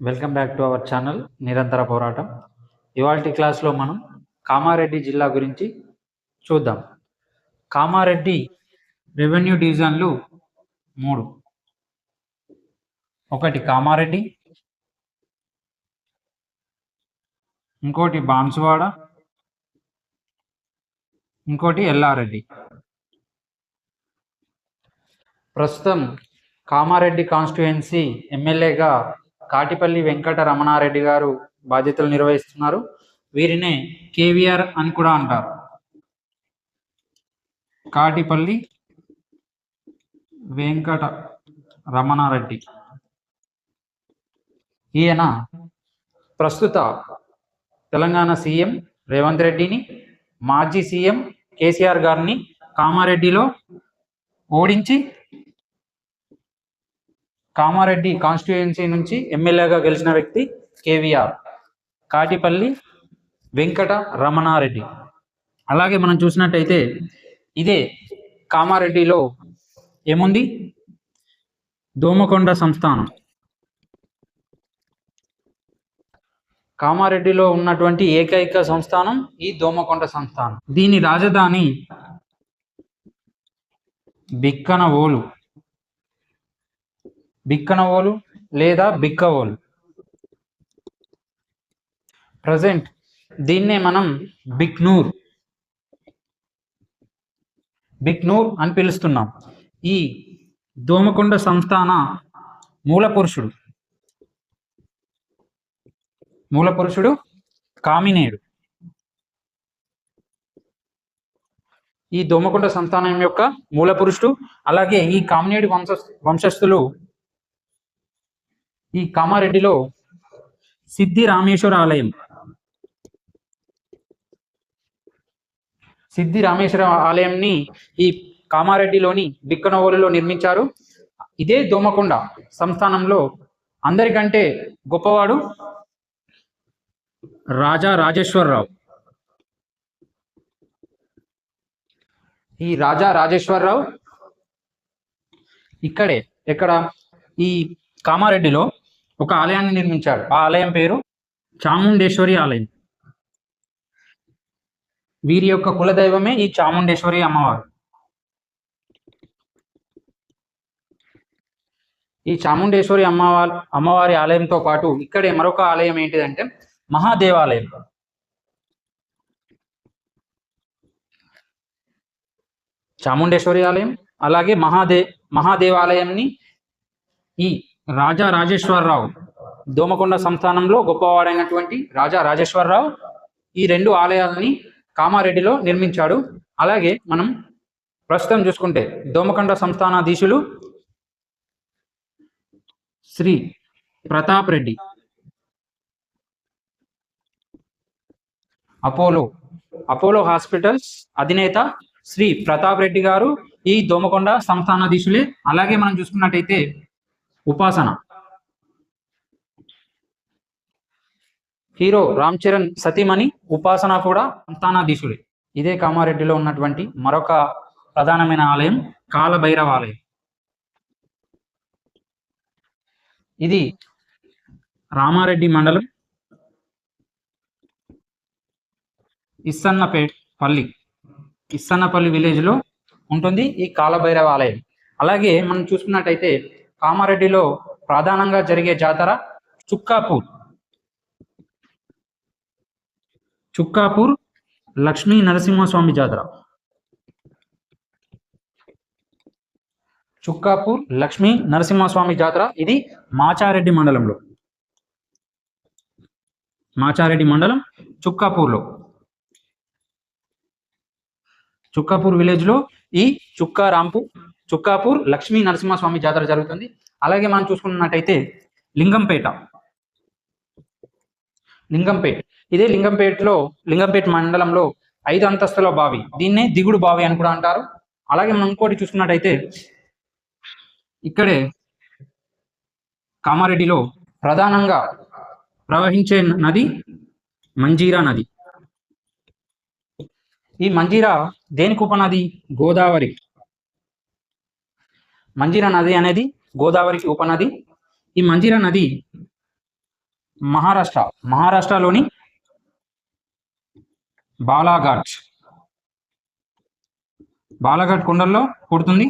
Welcome back to our channel నిరంతర పోరాటం ఇవాళ క్లాస్లో మనం కామారెడ్డి జిల్లా గురించి చూద్దాం. కామారెడ్డి రెవెన్యూ డివిజన్లు మూడు. ఒకటి కామారెడ్డి ఇంకోటి బాన్సువాడ ఇంకోటి ఎల్లారెడ్డి. ప్రస్తుతం కామారెడ్డి కాన్స్టిట్యుయెన్సీ ఎమ్మెల్యేగా కాటిపల్లి వెంకట రమణారెడ్డి గారు బాధ్యతలు నిర్వహిస్తున్నారు. వీరినే కేవీఆర్ అని కూడా అంటారు. కాటిపల్లి వెంకట రమణారెడ్డి. ఈయన ప్రస్తుత తెలంగాణ సీఎం రేవంత్ రెడ్డిని మాజీ సీఎం కేసీఆర్ గారిని కామారెడ్డిలో ఓడించి కామారెడ్డి కాన్స్టిట్యుయెన్సీ నుంచి ఎమ్మెల్యేగా గెలిచిన వ్యక్తి కేవీఆర్. కాటిపల్లి వెంకట రమణారెడ్డి. అలాగే మనం చూసినట్టయితే ఇదే కామారెడ్డిలో ఏముంది? దోమకొండ సంస్థానం. కామారెడ్డిలో ఉన్నటువంటి ఏకైక సంస్థానం ఈ దోమకొండ సంస్థానం. దీని రాజధాని బిక్కనవోలు. బిక్కనవోలు లేదా బిక్కవోలు? ప్రజెంట్ దీన్నే మనం బిక్నూర్. బిక్నూర్ అని పిలుస్తున్నాం. ఈ దోమకొండ సంస్థాన మూల పురుషుడు మూల పురుషుడు కామినేడు. ఈ దోమకొండ సంతానం యొక్క మూల పురుషుడు అలాగే ఈ కామినేడు వంశ వంశస్థులు ఈ కామారెడ్డిలో సిద్ధి రామేశ్వర ఆలయం. సిద్ధి రామేశ్వర ఆలయంని ఈ కామారెడ్డిలోని బిక్కనవోలులో నిర్మించారు. ఇదే దోమకొండ సంస్థానంలో అందరికంటే గొప్పవాడు రాజా రాజేశ్వరరావు. ఈ రాజా రాజేశ్వరరావు ఇక్కడే ఎక్కడ? ఈ కామారెడ్డిలో ఒక ఆలయాన్ని నిర్మించాడు. ఆ ఆలయం పేరు చాముండేశ్వరి ఆలయం. వీరి యొక్క కులదైవమే ఈ చాముండేశ్వరి అమ్మవారు. ఈ చాముండేశ్వరి అమ్మవారి అమ్మవారి ఆలయంతో పాటు ఇక్కడే మరొక ఆలయం ఏంటిదంటే మహాదేవాలయం. చాముండేశ్వరి ఆలయం అలాగే మహాదే మహాదేవాలయంని ఈ రాజా రాజేశ్వరరావు. దోమకొండ సంస్థానంలో గొప్పవాడైనటువంటి రాజా రాజేశ్వరరావు ఈ రెండు ఆలయాలని కామారెడ్డిలో నిర్మించాడు. అలాగే మనం ప్రస్తుతం చూసుకుంటే Domakonda సంస్థానాధీశులు Shri Pratap Reddy Apollo Apollo hospitals అధినేత శ్రీ ప్రతాప్ రెడ్డి గారు ఈ దోమకొండ సంస్థానాధీశులే. అలాగే మనం చూసుకున్నట్టయితే ఉపాసన. హీరో రామ్ చరణ్ సతీమణి ఉపాసన కూడా సంతానాధీశుడే. ఇదే కామారెడ్డిలో ఉన్నటువంటి మరొక ప్రధానమైన ఆలయం కాలభైరవ ఆలయం ఇది రామారెడ్డి మండలం ఇస్సన్నపేట్ పల్లి. ఇస్సన్నపల్లి విలేజ్లో ఉంటుంది ఈ కాలభైరవ ఆలయం అలాగే మనం చూసుకున్నట్టయితే కామారెడ్డిలో ప్రధానంగా జరిగే జాతర చుక్కాపూర్. చుక్కాపూర్ లక్ష్మీ నరసింహస్వామి జాతర. చుక్కాపూర్ లక్ష్మీ నరసింహస్వామి జాతర ఇది మాచారెడ్డి మండలంలో. మాచారెడ్డి మండలం చుక్కాపూర్లో. చుక్కాపూర్ విలేజ్లో ఈ చుక్కారాంపు చుక్కాపూర్ లక్ష్మీ నరసింహస్వామి జాతర జరుగుతుంది. అలాగే మనం చూసుకున్నట్టయితే లింగంపేట. లింగంపేట్. ఇదే లింగంపేటలో లింగంపేట మండలంలో ఐదు అంతస్తుల బావి. దీన్నే దిగుడు బావి అని కూడా అంటారు. అలాగే మనం ఇంకోటి చూసుకున్నట్టయితే ఇక్కడే కామారెడ్డిలో ప్రధానంగా ప్రవహించే నది మంజీరా నది. ఈ మంజీరా దేనికి ఉపనది? గోదావరి. మంజీరా నది అనేది గోదావరికి ఉపనది. ఈ మంజీరా నది మహారాష్ట్ర మహారాష్ట్రలోని బాలాఘాట్. బాలాఘాట్ కొండల్లో పుడుతుంది.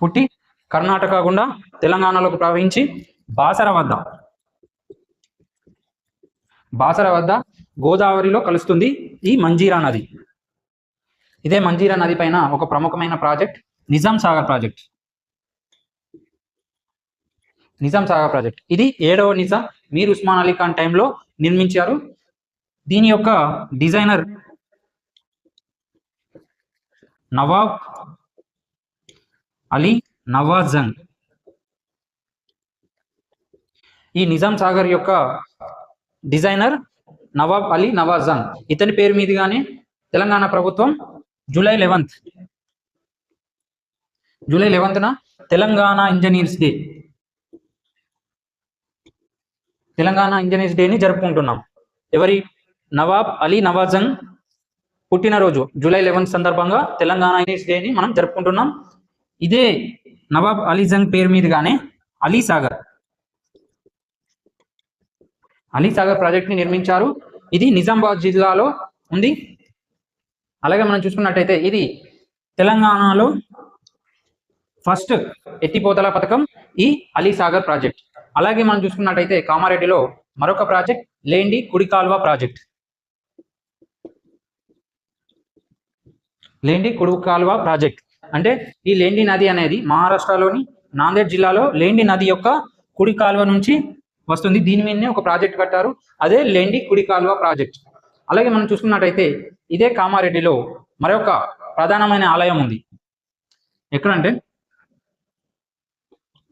పుట్టి కర్ణాటక గుండా తెలంగాణలోకి ప్రవహించి బాసర వద్ద బాసర వద్ద గోదావరిలో కలుస్తుంది ఈ మంజీరా నది. ఇదే మంజీరా నది పైన ఒక ప్రముఖమైన project Nizam Sagar project. Nizam Sagar project. ఇది ఏడవ నిజాం మీర్ ఉస్మాన్ అలీ ఖాన్ టైంలో నిర్మించారు. దీని యొక్క డిజైనర్ నవాబ్ అలీ నవాజ్ జంగ్. ఈ నిజాం సాగర్ యొక్క డిజైనర్ నవాబ్ అలీ నవాజంగ్ ఇతని పేరు మీదుగానే తెలంగాణ ప్రభుత్వం July eleventh. July లెవెన్త్న Telangana engineers day. Telangana engineers డేని జరుపుకుంటున్నాం. ఎవరి? నవాబ్ అలీ నవాజంగ్ పుట్టినరోజు జూలై లెవెన్త్ సందర్భంగా తెలంగాణ ఇంజనీర్స్ డేని మనం జరుపుకుంటున్నాం. ఇదే నవాబ్ అలీజంగ్ పేరు మీదుగానే అలీ సాగర్. అలీ సాగర్ ప్రాజెక్ట్ని నిర్మించారు. ఇది నిజామాబాద్ జిల్లాలో ఉంది. అలాగే మనం చూసుకున్నట్టయితే ఇది తెలంగాణలో ఫస్ట్ ఎత్తిపోతల పథకం ఈ అలీసాగర్ ప్రాజెక్ట్. అలాగే మనం చూసుకున్నట్టయితే కామారెడ్డిలో మరొక ప్రాజెక్ట్ లేండి కుడికాల్వ ప్రాజెక్ట్. లేండి కుడికాల్వ ప్రాజెక్ట్. అంటే ఈ లేండి నది అనేది మహారాష్ట్రలోని నాందేడ్ జిల్లాలో లేండి నది యొక్క కుడి కాలువ నుంచి వస్తుంది. దీని మీదనే ఒక ప్రాజెక్ట్ కట్టారు. అదే లేండి కుడి కాలువ ప్రాజెక్ట్. అలాగే మనం చూసుకున్నట్టయితే ఇదే కామారెడ్డిలో మరొక ప్రధానమైన ఆలయం ఉంది. ఎక్కడంటే?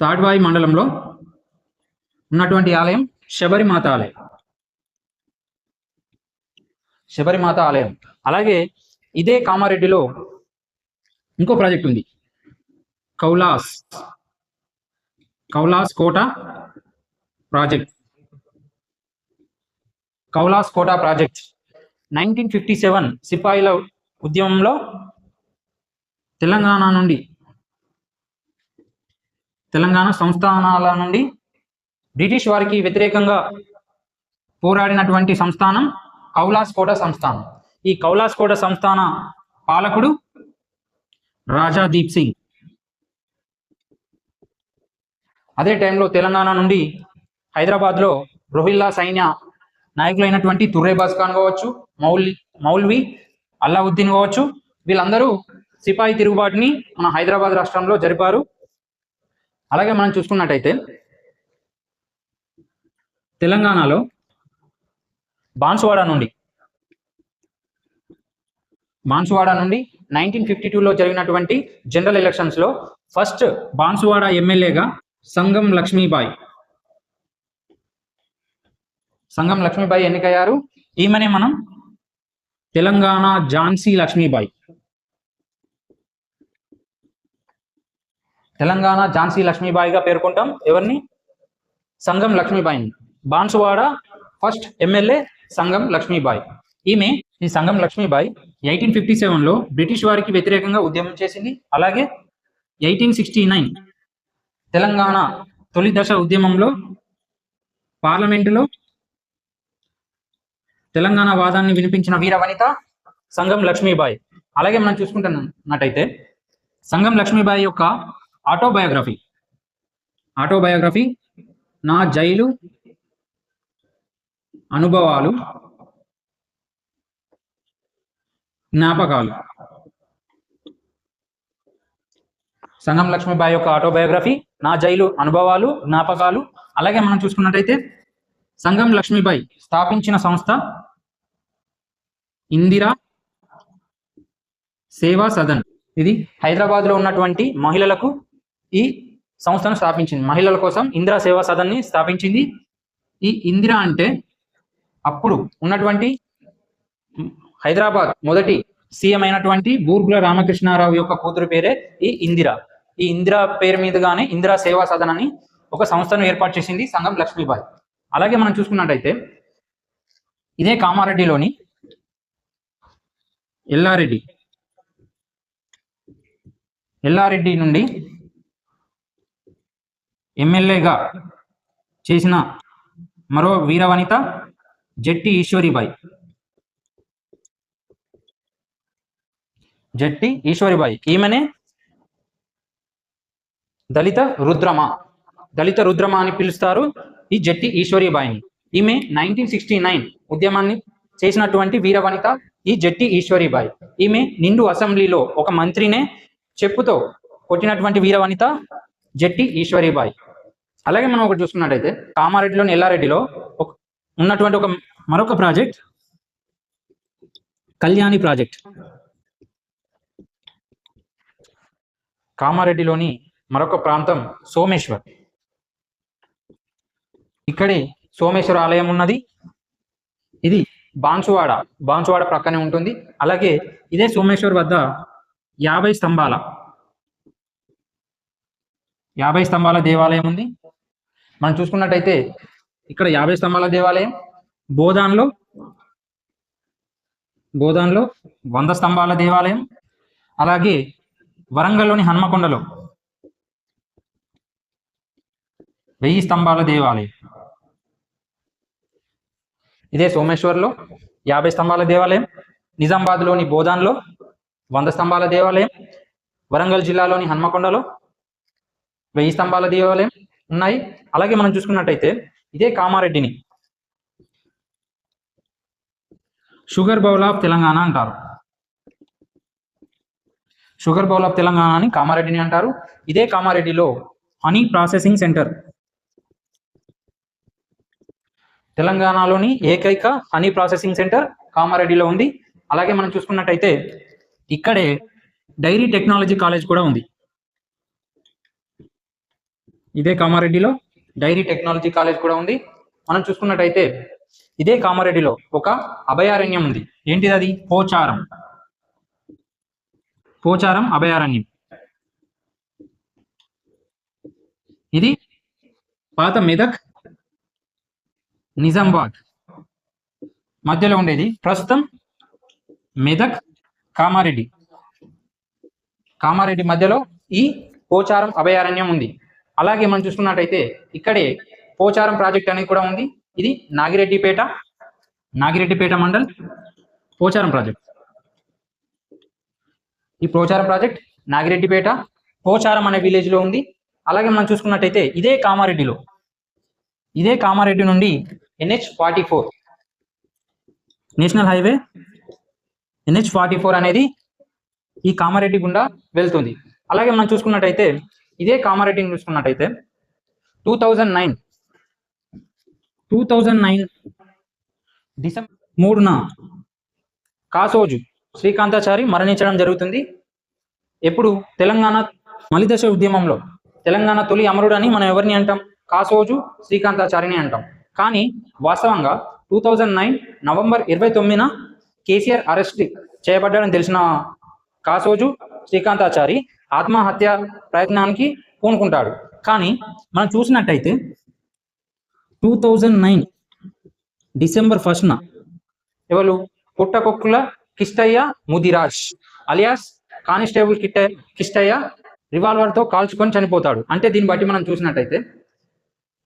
తాడ్వాయి మండలంలో ఉన్నటువంటి ఆలయం శబరిమాత ఆలయం. శబరిమాత ఆలయం. అలాగే ఇదే కామారెడ్డిలో ఇంకో ప్రాజెక్ట్ ఉంది. Kaulas Kaulas Kota project. Kaulas Kota project. Nineteen fifty seven సిపాయిల ఉద్యమంలో తెలంగాణ నుండి తెలంగాణ సంస్థానాల నుండి బ్రిటిష్ వారికి వ్యతిరేకంగా పోరాడినటువంటి సంస్థానం కౌలాస్కోట సంస్థానం. ఈ కౌలాస్కోట సంస్థాన పాలకుడు రాజా దీప్ సింగ్. అదే టైంలో తెలంగాణ నుండి హైదరాబాద్లో రోహిల్లా సైన్య నాయకులైనటువంటి తుర్రేబాజ్ ఖాన్ కావచ్చు మౌలి మౌల్వి అల్లావుద్దీన్ కావచ్చు. వీళ్ళందరూ సిపాయి తిరుగుబాటుని మన హైదరాబాద్ రాష్ట్రంలో జరిపారు. అలాగే మనం చూసుకున్నట్టయితే తెలంగాణలో బాన్సువాడ నుండి బాన్సువాడ నుండి నైన్టీన్ ఫిఫ్టీ టూలో జరిగినటువంటి జనరల్ ఎలక్షన్స్లో ఫస్ట్ బాన్సువాడ ఎమ్మెల్యేగా సంగం లక్ష్మీబాయి. సంగం లక్ష్మీబాయి ఎన్నికయ్యారు. ఈమెనే మనం తెలంగాణ ఝాన్సీ లక్ష్మీబాయి. తెలంగాణ ఝాన్సీ లక్ష్మీబాయిగా పేర్కొంటాం. ఎవరిని? సంఘం లక్ష్మీబాయిని. బాన్సువాడ ఫస్ట్ ఎమ్మెల్యే సంఘం లక్ష్మీబాయి. ఈమె ఈ సంఘం లక్ష్మీబాయి ఎయిటీన్ ఫిఫ్టీ సెవెన్లో బ్రిటిష్ వారికి వ్యతిరేకంగా ఉద్యమం చేసింది. అలాగే ఎయిటీన్ సిక్స్టీ నైన్ తెలంగాణ తొలి దశ ఉద్యమంలో పార్లమెంటులో తెలంగాణ వాదాన్ని వినిపించిన వీర వనిత సంగం లక్ష్మీబాయి. అలాగే మనం చూసుకుంటున్నట్టయితే సంగం లక్ష్మీబాయి యొక్క ఆటోబయోగ్రఫీ. ఆటోబయోగ్రఫీ నా జైలు అనుభవాలు జ్ఞాపకాలు. సంగం లక్ష్మీబాయి యొక్క ఆటోబయోగ్రఫీ నా జైలు అనుభవాలు జ్ఞాపకాలు. అలాగే మనం చూసుకున్నట్టయితే సంఘం లక్ష్మీబాయి స్థాపించిన సంస్థ ఇందిరా సేవా సదన్. ఇది హైదరాబాద్లో ఉన్నటువంటి మహిళలకు ఈ సంస్థను స్థాపించింది. మహిళల కోసం ఇందిరా సేవా సదన్ని స్థాపించింది. ఈ ఇందిరా అంటే అప్పుడు ఉన్నటువంటి హైదరాబాద్ మొదటి సీఎం అయినటువంటి బూర్గుల రామకృష్ణారావు యొక్క కూతురు పేరే ఈ ఇందిరా. ఈ ఇందిరా పేరు మీదుగానే ఇందిరా సేవా సదన్ అని ఒక సంస్థను ఏర్పాటు చేసింది సంఘం లక్ష్మీబాయి. అలాగే మనం చూసుకున్నట్టయితే ఇదే కామారెడ్డిలోని ఎల్లారెడ్డి. ఎల్లారెడ్డి నుండి ఎమ్మెల్యేగా చేసిన మరో వీరవనిత జట్టి ఈశ్వరిబాయి. జట్టి ఈశ్వరిబాయి. ఈమెనే దళిత రుద్రమ. దళిత రుద్రమ అని పిలుస్తారు. ఈ జట్టి ఈశ్వరీబాయిని ఈమె నైన్టీన్ సిక్స్టీ నైన్ ఉద్యమాన్ని చేసినటువంటి వీరవనిత ఈ జట్టి ఈశ్వరీబాయి ఈమె నిండు అసెంబ్లీలో ఒక మంత్రినే చెప్పుతో కొట్టినటువంటి వీరవనిత జట్టి ఈశ్వరీబాయి అలాగే మనం ఒకటి చూసుకున్నట్టయితే కామారెడ్డిలోని ఎల్లారెడ్డిలో ఒక ఉన్నటువంటి ఒక మరొక ప్రాజెక్ట్ కళ్యాణి ప్రాజెక్ట్. కామారెడ్డిలోని మరొక ప్రాంతం సోమేశ్వర్. ఇక్కడే సోమేశ్వర ఆలయం ఉన్నది. ఇది బాన్సువాడ. బాన్సువాడ ప్రక్కనే ఉంటుంది. అలాగే ఇదే సోమేశ్వర్ వద్ద యాభై స్తంభాల. యాభై స్తంభాల దేవాలయం ఉంది. మనం చూసుకున్నట్టయితే ఇక్కడ యాభై స్తంభాల దేవాలయం. బోధాన్లో బోధాన్లో వంద స్తంభాల దేవాలయం. అలాగే వరంగల్లోని హన్మకొండలో వెయ్యి స్తంభాల దేవాలయం. ఇదే సోమేశ్వర్లో యాభై స్తంభాల దేవాలయం నిజామాబాద్లోని బోధాన్లో వంద స్తంభాల దేవాలయం వరంగల్ జిల్లాలోని హన్మకొండలో వెయ్యి స్తంభాల దేవాలయం ఉన్నాయి. అలాగే మనం చూసుకున్నట్టయితే ఇదే కామారెడ్డిని. షుగర్ బౌల్ ఆఫ్ తెలంగాణ అంటారు. షుగర్ బౌల్ ఆఫ్ తెలంగాణ అని కామారెడ్డిని అంటారు. ఇదే కామారెడ్డిలో హనీ ప్రాసెసింగ్ సెంటర్ తెలంగాణలోని ఏకైక హనీ ప్రాసెసింగ్ సెంటర్ కామారెడ్డిలో ఉంది. అలాగే మనం చూసుకున్నట్టయితే ఇక్కడే డైరీ టెక్నాలజీ కాలేజ్ కూడా ఉంది. ఇదే కామారెడ్డిలో డైరీ టెక్నాలజీ కాలేజ్ కూడా ఉంది. మనం చూసుకున్నట్టయితే ఇదే కామారెడ్డిలో ఒక అభయారణ్యం ఉంది. ఏంటిది అది? పోచారం. పోచారం అభయారణ్యం. ఇది పాత మెదక్ నిజామాబాద్. మధ్యలో ఉండేది ప్రస్తుతం మెదక్ కామారెడ్డి. కామారెడ్డి మధ్యలో ఈ పోచారం అభయారణ్యం ఉంది. అలాగే మనం చూసుకున్నట్టయితే ఇక్కడే పోచారం ప్రాజెక్ట్ అనేది కూడా ఉంది. ఇది నాగిరెడ్డిపేట నాగిరెడ్డిపేట మండల్ పోచారం ప్రాజెక్ట్. ఈ పోచారం ప్రాజెక్ట్ నాగిరెడ్డిపేట పోచారం అనే విలేజ్లో ఉంది. అలాగే మనం చూసుకున్నట్టయితే ఇదే కామారెడ్డిలో. ఇదే కామారెడ్డి నుండి NH forty four national highway? NH forty four అనేది ఈ కామారెడ్డి గుండా వెళ్తుంది. అలాగే మనం చూసుకున్నట్టయితే ఇదే కామారెడ్డిని చూసుకున్నట్టయితే two thousand nine two thousand nine December మూడున కాసోజు శ్రీకాంతాచారి మరణించడం జరుగుతుంది. ఎప్పుడు? తెలంగాణ మలిదశ ఉద్యమంలో. తెలంగాణ తొలి అమరుడు అని మనం ఎవరిని అంటాం? కాసోజు శ్రీకాంతాచారిని అంటాం. కానీ వాస్తవంగా టూ థౌజండ్ నైన్ నవంబర్ ఇరవై తొమ్మిదిన కేసీఆర్ అరెస్ట్ చేయబడ్డాడని తెలిసిన కాసోజు శ్రీకాంతాచారి ఆత్మహత్య ప్రయత్నానికి పూనుకుంటాడు. కానీ మనం చూసినట్టయితే టూ థౌజండ్ నైన్ డిసెంబర్ ఫస్ట్న ఎవరు? పుట్టకొక్కుల కిష్టయ్య ముదిరాజ్ అలియాస్ కానిస్టేబుల్ కిట్ట కిష్టయ్య రివాల్వర్తో కాల్చుకొని చనిపోతాడు. అంటే దీన్ని బట్టి మనం చూసినట్టయితే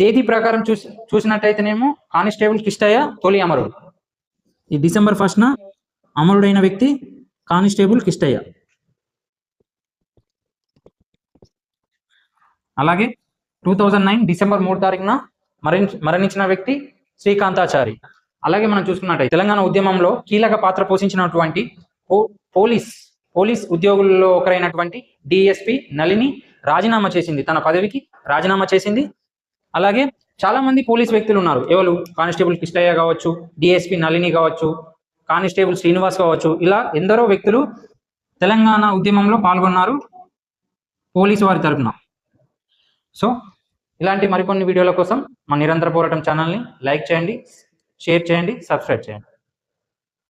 తేదీ ప్రకారం చూసి చూసినట్టయితేనేమో కానిస్టేబుల్ కిష్టయ్య తొలి అమరుడు. ఈ డిసెంబర్ ఫస్ట్న అమరుడైన వ్యక్తి కానిస్టేబుల్ కిష్టయ్య. అలాగే టూ థౌజండ్ నైన్ డిసెంబర్ మూడు తారీఖున మరణి మరణించిన వ్యక్తి శ్రీకాంతాచారి. అలాగే మనం చూసుకున్నట్టయితే తెలంగాణ ఉద్యమంలో కీలక పాత్ర పోషించినటువంటి పో- పోలీస్ పోలీస్ ఉద్యోగుల్లో ఒకరైనటువంటి డిఎస్పి నళిని రాజీనామా చేసింది. తన పదవికి రాజీనామా చేసింది. అలాగే చాలా మంది పోలీస్ వ్యక్తులు ఉన్నారు. ఎవరు? కానిస్టేబుల్ కృష్ణయ్య కావచ్చు డిఎస్పి నళిని కావచ్చు కానిస్టేబుల్ శ్రీనివాస్ కావచ్చు. ఇలా ఎందరో వ్యక్తులు తెలంగాణ ఉద్యమంలో పాల్గొన్నారు పోలీసు వారి తరపున. సో ఇలాంటి మరికొన్ని వీడియోల కోసం మా నిరంతర పోరాటం ఛానల్ని లైక్ చేయండి షేర్ చేయండి సబ్స్క్రైబ్ చేయండి.